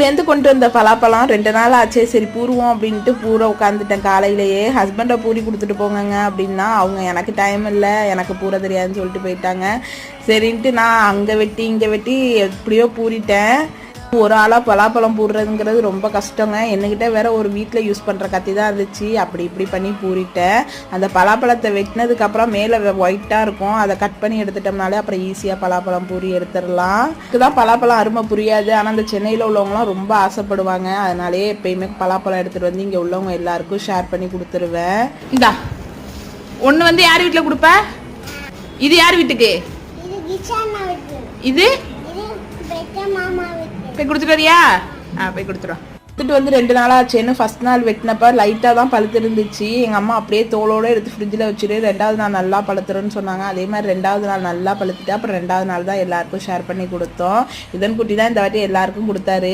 ஊர்லேருந்து கொண்டு வந்த பலாப்பழம் ரெண்டு நாள் ஆச்சே. சரி பூருவோம் அப்படின்ட்டு பூர உட்காந்துட்டேன் காலையிலேயே ஹஸ்பண்டை பூரி கொடுத்துட்டு போங்கங்க அப்படின்னா அவங்க எனக்கு டைம் இல்லை எனக்கு பூர தெரியாதுன்னு சொல்லிட்டு போயிட்டாங்க. சரின்ட்டு நான் அங்கே வெட்டி இங்கே வெட்டி எப்படியோ பூரிட்டேன். ஒரு ஆளாக பலாப்பழம் பூடுறதுங்கிறது ரொம்ப கஷ்டங்க. என்கிட்ட வேற ஒரு வீட்டில் யூஸ் பண்ணுற கத்தி தான் இருந்துச்சு. அப்படி இப்படி பண்ணி பூரிட்டேன். அந்த பலாப்பழத்தை வெட்டினதுக்கப்புறம் மேலே ஒயிட்டாக இருக்கும். அதை கட் பண்ணி எடுத்துட்டோம்னாலே அப்புறம் ஈஸியாக பலாப்பழம் பூரி எடுத்துடலாம். இதுதான் பலாப்பழம் அருமை புரியாது. ஆனால் அந்த சென்னையில் உள்ளவங்களாம் ரொம்ப ஆசைப்படுவாங்க. அதனாலேயே எப்பயுமே பலாப்பழம் எடுத்துகிட்டு வந்து இங்கே உள்ளவங்க எல்லாருக்கும் ஷேர் பண்ணி கொடுத்துருவேன். இந்தா ஒன்று வந்து யார் வீட்டில் கொடுப்ப? இது யார் வீட்டுக்கு? இது போய் கொடுத்துட்டு வரியா? ஆ போய் கொடுத்துருவா எடுத்துட்டு வந்து ரெண்டு நாள் ஆச்சுன்னு ஃபர்ஸ்ட் நாள் வெட்டினப்ப லைட்டாக தான் பழுத்து இருந்துச்சு எங்கள் அம்மா அப்படியே தோலோடு எடுத்து ஃப்ரிட்ஜில் வச்சுட்டு ரெண்டாவது நாள் நல்லா பழுத்துருன்னு சொன்னாங்க. அதே மாதிரி ரெண்டாவது நாள் நல்லா பழுத்துட்டு அப்புறம் ரெண்டாவது நாள் தான் எல்லாருக்கும் ஷேர் பண்ணி கொடுத்தோம். இதன் குட்டி தான் இந்த வாட்டி எல்லாருக்கும் கொடுத்தாரு.